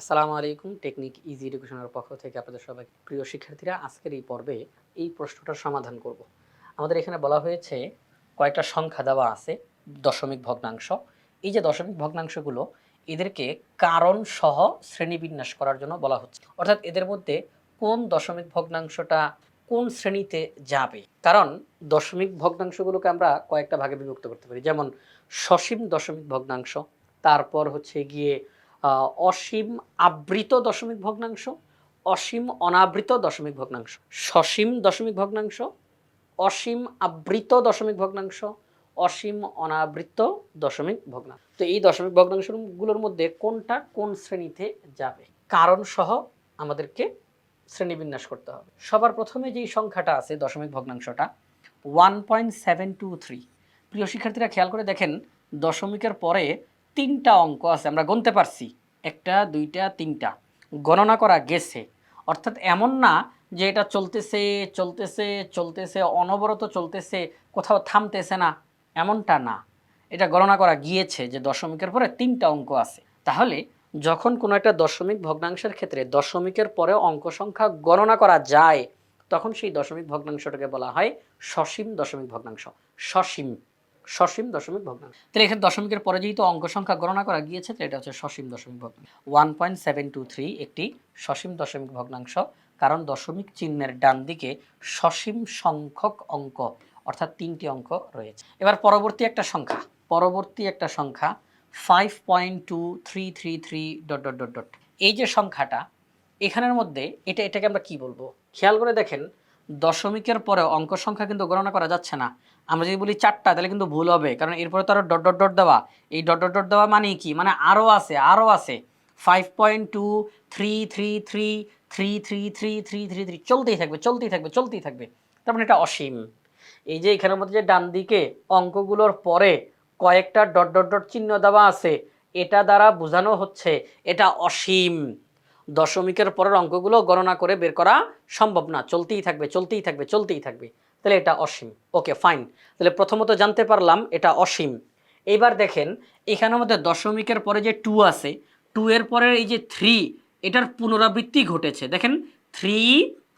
আসসালামু আলাইকুম, technique easy এডুকেশনের পক্ষ থেকে আপনাদের সবাই প্রিয় শিক্ষার্থীরা, আজকের এই পর্বে এই প্রশ্নটার সমাধান করব। আমাদের এখানে বলা হয়েছে কয়েকটা সংখ্যা দেওয়া আছে? দশমিক ভগ্নাংশ। এই যে দশমিক ভগ্নাংশগুলো, এদেরকে কারণ সহ শ্রেণীবিন্যাস করার জন্য বলা হচ্ছে। অর্থাৎ এদের মধ্যে কোন দশমিক ভগ্নাংশটা কোন শ্রেণীতে যাবে? কারণ দশমিক ভগ্নাংশগুলোকে আমরা কয়েকটা ভাগে বিভক্ত করতে পারি। যেমন সসীম দশমিক ভগ্নাংশ, তারপর হচ্ছে গিয়ে অসীম আবৃত দশমিক ভগ্নাংশ, অসীম অনাবৃত দশমিক ভগ্নাংশ, সসীম দশমিক ভগ্নাংশ, অসীম আবৃত দশমিক ভগ্নাংশ, অসীম অনাবৃত দশমিক ভগ্নাংশ। তো এই দশমিক ভগ্নাংশগুলোর মধ্যে কোনটা কোন শ্রেণীতে যাবে? কারণ সহ আমাদেরকে শ্রেণীবিন্যাস করতে হবে। সবার প্রথমে যেই সংখ্যাটা আছে দশমিক ভগ্নাংশটা one point seven two three প্রিয় শিক্ষার্থীরা খেয়াল করে দেখেন, দশমিকের পরে তিনটা অঙ্ক আছে, আমরা গুনতে পারছি। একটা, দুইটা, তিনটা। গণনা করা গেছে। অর্থাৎ এমন না যে এটা চলতেছে চলতেছে চলতেছে, অনবরত চলতেছে, কোথাও থামতেছে না। এমনটা না। এটা গণনা করা গিয়েছে যে দশমিকের পরে তিনটা অঙ্ক আছে। তাহলে যখন কোনো একটা দশমিক ভগ্নাংশের ক্ষেত্রে দশমিকের পরে অঙ্ক সংখ্যা গণনা করা যায়, তখন সেই দশমিক ভগ্নাংশটাকে বলা হয় সসীম দশমিক ভগ্নাংশ। সসীম। সসীম দশমিক ভগ্নাংশ। তাহলে এখানে দশমিকের পরে যেহেতু অঙ্ক সংখ্যা গণনা করা গিয়েছে, তাহলে এটা হচ্ছে সসীম দশমিক ভগ্নাংশ। One point seven two three একটি সসীম দশমিক ভগ্নাংশ, কারণ দশমিক চিহ্নের ডান দিকে সসীম সংখ্যক অঙ্ক, অর্থাৎ তিনটি অঙ্ক রয়েছে। এবার পরবর্তী একটা সংখ্যা, পরবর্তী একটা সংখ্যা five point two three three three dot dot dot dot এই যে সংখ্যাটা, এখানের মধ্যে এটা, এটাকে আমরা কি বলব? খেয়াল করে দেখেন দশমিকের পরে অঙ্ক সংখ্যা কিন্তু গণনা করা যাচ্ছে না। আমরা যদি বলি চারটা, তাহলে কিন্তু ভুল হবে, কারণ এরপরে তো আরও ডট ডট ডট দেওয়া। এই ডট ডট ডট দেওয়া মানে কি? মানে আরও আছে আরও আছে। Five point two three three three three three three three three three চলতেই থাকবে চলতেই থাকবে চলতেই থাকবে। তার মানে এটা অসীম। এই যে এখানের মধ্যে যে ডান দিকে অঙ্কগুলোর পরে কয়েকটা ডট ডট ডট চিহ্ন দেওয়া আছে, এটা দ্বারা বোঝানো হচ্ছে এটা অসীম। দশমিকের পরের অঙ্কগুলো গণনা করে বের করা সম্ভব না। চলতেই থাকবে চলতেই থাকবে চলতেই থাকবে। তাহলে এটা অসীম। ওকে, ফাইন। তাহলে প্রথমত জানতে পারলাম এটা অসীম। এইবার দেখেন এখানের মধ্যে দশমিকের পরে যে টু আছে টু এর পরের এই যে থ্রি এটার পুনরাবৃত্তি ঘটেছে। দেখেন থ্রি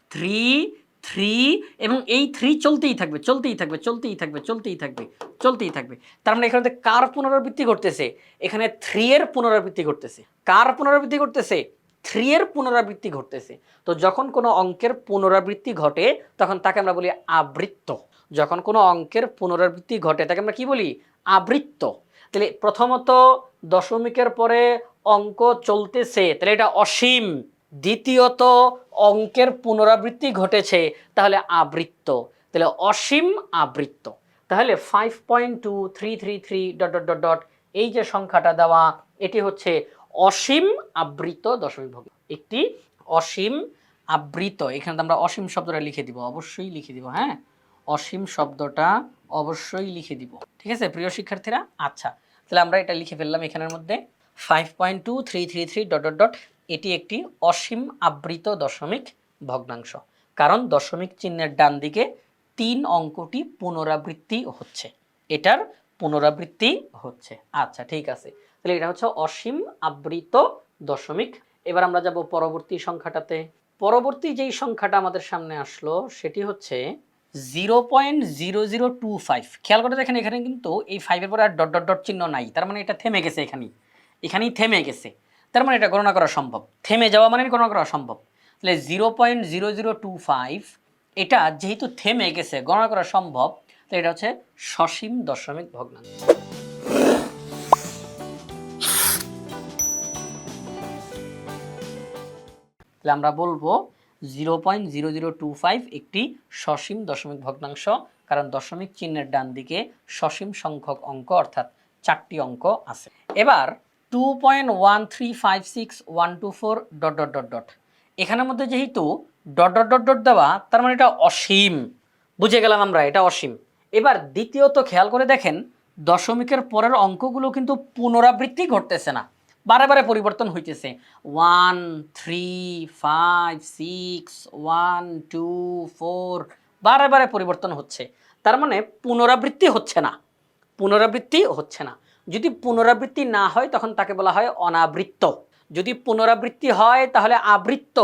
থ্রি থ্রি এবং এই থ্রি চলতেই থাকবে চলতেই থাকবে চলতেই থাকবে চলতেই থাকবে চলতেই থাকবে। তার মানে এখানে কার পুনরাবৃত্তি ঘটতেছে? এখানে থ্রি এর পুনরাবৃত্তি ঘটতেছে। কার পুনরাবৃত্তি ঘটতেছে? থ্রি এর পুনরাবৃত্তি ঘটতেছে। তো যখন কোনো অঙ্কের পুনরাবৃত্তি ঘটে, তখন তাকে আমরা বলি আবৃত্ত। যখন কোনো অঙ্কের পুনরাবৃত্তি ঘটে, তাকে আমরা কি বলি? আবৃত্ত। তাহলে প্রথমত দশমিকের পরে অঙ্ক চলতেছে, তাহলে এটা অসীম। দ্বিতীয়ত অঙ্কের পুনরাবৃত্তি ঘটেছে, তাহলে আবৃত্ত। তাহলে অসীম আবৃত্ত। তাহলে five point two three three three dot dot dot dot এই যে সংখ্যাটা দেওয়া, এটি হচ্ছে অসীম আবৃত দশমিক ভগ্ন। একটি অসীম আবৃত, এখানে আমরা অসীম শব্দটা লিখে দিব, অবশ্যই লিখে দিব হ্যাঁ? অসীম শব্দটা অবশ্যই লিখে দিব। ঠিক আছে, প্রিয় শিক্ষার্থীরা? আচ্ছা তাহলে আমরা এটা লিখে ফেললাম এখানের মধ্যে। Five point two three three three dot dot dot এটি একটি অসীম আবৃত দশমিক ভগ্নাংশ। কারণ দশমিক চিহ্নের ডান দিকে তিন অঙ্কটি পুনরাবৃত্তি হচ্ছে। এটার পুনরাবৃত্তি হচ্ছে। আচ্ছা ঠিক আছে। তাহলে এটা হচ্ছে অসীম আবৃত দশমিক। এবার আমরা যাব পরবর্তী সংখ্যাটাতে। পরবর্তী যেই সংখ্যাটা আমাদের সামনে আসলো, সেটি হচ্ছে zero point zero zero two five খেয়াল করে দেখেন, এখানে কিন্তু এই ফাইভের পরে আর ডট ডট ডট চিহ্ন নাই। তার মানে এটা থেমে গেছে এখানেই। এখানেই থেমে গেছে। তার মানে এটা গণনা করা সম্ভব। থেমে যাওয়া মানে গণনা করা সম্ভব। তাহলে zero point zero zero two five এটা যেহেতু থেমে গেছে, গণনা করা সম্ভব তো এটা হচ্ছে সসীম দশমিক ভগ্নাংশ। তাহলে আমরা বলব zero point zero zero two five একটি সসীম দশমিক ভগ্নাংশ, কারণ দশমিক চিহ্নের ডান দিকে সসীম সংখ্যক অঙ্ক অর্থাৎ চারটি অঙ্ক আছে। এবার two point one three five six one two four dot dot dot dot এখানের মধ্যে যেহেতু ডট ডট ডট ডট দেওয়া, তার মানে এটা অসীম। বুঝে গেলাম আমরা, এটা অসীম। এবার দ্বিতীয়ত খেয়াল করে দেখেন, দশমিকের পরের অঙ্কগুলো কিন্তু পুনরাবৃত্তি ঘটতেছে না। বারে বারে পরিবর্তন হইতেছে। One three five six one two four বারে বারে পরিবর্তন হচ্ছে। তার মানে পুনরাবৃত্তি হচ্ছে না। পুনরাবৃত্তি হচ্ছে না। যদি পুনরাবৃত্তি না হয়, তখন তাকে বলা হয় অনাবৃত্ত। যদি পুনরাবৃত্তি হয়, তাহলে আবৃত্ত।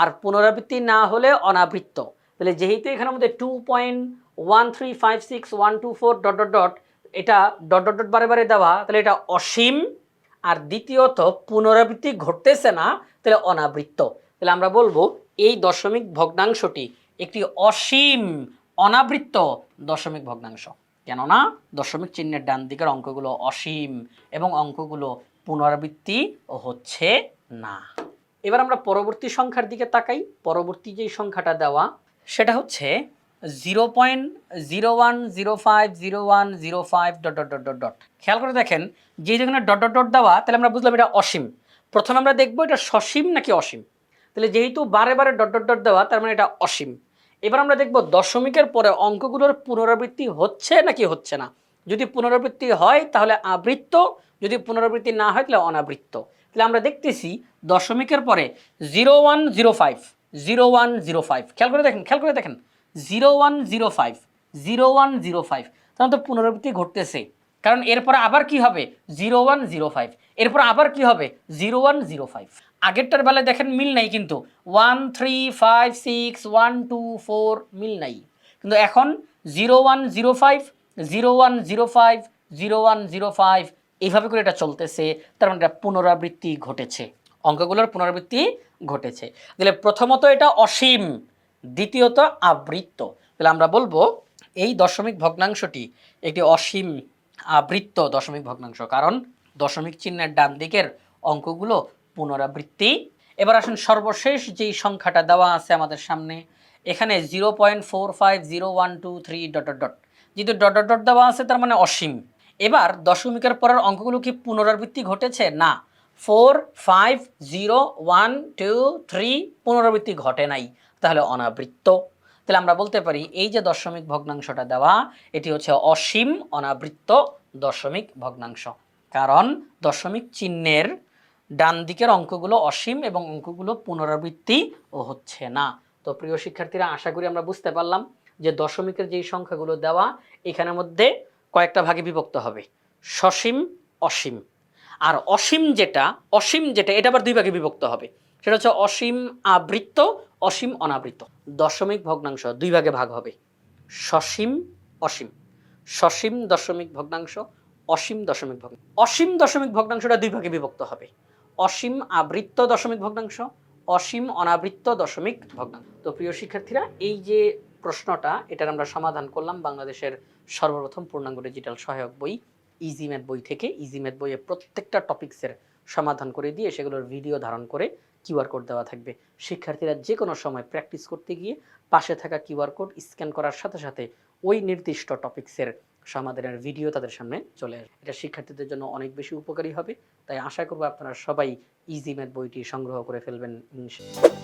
আর পুনরাবৃত্তি না হলে অনাবৃত্ত। তাহলে যেহেতু এখানে আমাদের two point one three five six one two four dot dot dot এটা ডট ডট ডট বারে বারে দেওয়া, তাহলে এটা অসীম। আর দ্বিতীয়ত পুনরাবৃত্তি ঘটতেছে না, তাহলে অনাবৃত্ত। তাহলে আমরা বলব এই দশমিক ভগ্নাংশটি একটি অসীম অনাবৃত্ত দশমিক ভগ্নাংশ। কেননা দশমিক চিহ্নের ডান দিকের অঙ্কগুলো অসীম এবং অঙ্কগুলো পুনরাবৃত্তি হচ্ছে না। এবার আমরা পরবর্তী সংখ্যার দিকে তাকাই। পরবর্তী যেই সংখ্যাটা দেওয়া, সেটা হচ্ছে zero point zero one zero five zero one zero five dot dot dot dot dot খেয়াল করে দেখেন, যে যেখানে ডট ডট ডট দেওয়া, তাহলে আমরা বুঝলাম এটা অসীম। প্রথমে আমরা দেখব এটা সসীম নাকি অসীম? তাহলে যেহেতু বারে বারে ডট ডট ডট দেওয়া, তার মানে এটা অসীম। এবার আমরা দেখব দশমিকের পরে অঙ্কগুলোর পুনরাবৃত্তি হচ্ছে নাকি হচ্ছে না? যদি পুনরাবৃত্তি হয়, তাহলে আবৃত্ত, যদি পুনরাবৃত্তি না হয়, তাহলে অনাবৃত্ত। তাহলে আমরা দেখতেছি দশমিকের পরে zero one zero five zero one zero five খেয়াল করে দেখেন, খেয়াল করে দেখেন। Zero one zero five, zero one zero five. তখন তো পুনরাবৃত্তি ঘটতেছে। কারণ এরপরে আবার কি হবে? Zero one zero five. এরপর আবার কি হবে? Zero one zero five. আগেরটার বেলায় দেখেন মিল নাই কিন্তু। One three five six one two four মিল নাই। কিন্তু এখন zero one zero five, zero one zero five, zero one zero five এইভাবে করে এটা চলতেছে। তার মানে এটা পুনরাবৃত্তি ঘটেছে। অঙ্কগুলোর পুনরাবৃত্তি ঘটেছে। তাহলে প্রথমত এটা অসীম। দ্বিতীয়ত আবৃত্ত। তাহলে আমরা বলব এই দশমিক ভগ্নাংশটি একটি অসীম আবৃত্ত দশমিক ভগ্নাংশ। কারণ দশমিক চিহ্নের ডান দিকের অঙ্কগুলো পুনরাবৃত্তি। এবার আসুন সর্বশেষ যেই সংখ্যাটা দেওয়া আছে আমাদের সামনে, এখানে zero point four five zero one two three dot dot যেহেতু ডট ডট দেওয়া আছে, তার মানে অসীম। এবার দশমিকের পরের অঙ্কগুলো কি পুনরাবৃত্তি ঘটেছে? না four five zero one two three পুনরাবৃত্তি ঘটে নাই। তাহলে অনাবৃত্ত। তাহলে আমরা বলতে পারি, এই যে দশমিক ভগ্নাংশটা দেওয়া, এটি হচ্ছে অসীম অনাবৃত্ত দশমিক ভগ্নাংশ। কারণ দশমিক চিহ্নের ডান দিকের অঙ্কগুলো অসীম এবং অঙ্কগুলো পুনরাবৃত্তি ও হচ্ছে না। তো প্রিয় শিক্ষার্থীরা, আশা করি আমরা বুঝতে পারলাম যে দশমিকের যেই সংখ্যাগুলো দেওয়া, এখানের মধ্যে কয়েকটা ভাগে বিভক্ত হবে। সসীম, অসীম। আর অসীম যেটা অসীম যেটা, এটা আবার দুই ভাগে বিভক্ত হবে। সেটা হচ্ছে অসীম আবৃত্ত, অসীম অনাবৃত্ত। দশমিক ভগ্নাংশ দুই ভাগে ভাগ হবে। সসীম, অসীম। সসীম দশমিক ভগ্নাংশ, অসীম দশমিক ভগ্নাংশ অসীম দশমিক ভগ্নাংশটা দুই ভাগে বিভক্ত হবে। অসীম আবৃত্ত দশমিক ভগ্নাংশ, অসীম অনাবৃত্ত দশমিক ভগ্নাংশ। তো প্রিয় শিক্ষার্থীরা, এই যে প্রশ্নটা, এটার আমরা সমাধান করলাম বাংলাদেশের সর্বপ্রথম পূর্ণাঙ্গ ডিজিটাল সহায়ক বই, ইজি ম্যাথ বই থেকে। ইজি ম্যাথ প্রত্যেকটা টপিক্সের সমাধান করে দিয়ে সেগুলোর ভিডিও ধারণ করে কিউআর কোড দেওয়া থাকবে। শিক্ষার্থীরা যে কোনো সময় প্র্যাকটিস করতে গিয়ে পাশে থাকা কিউআর কোড স্ক্যান করার সাথে সাথে ওই নির্দিষ্ট টপিক্সের সমাধানের ভিডিও তাদের সামনে চলে আসবে। এটা শিক্ষার্থীদের জন্য অনেক বেশি উপকারী হবে, তাই আশা করব আপনারা সবাই ইজি ম্যাথ বইটি সংগ্রহ করে ফেলবেন ইনশাআল্লাহ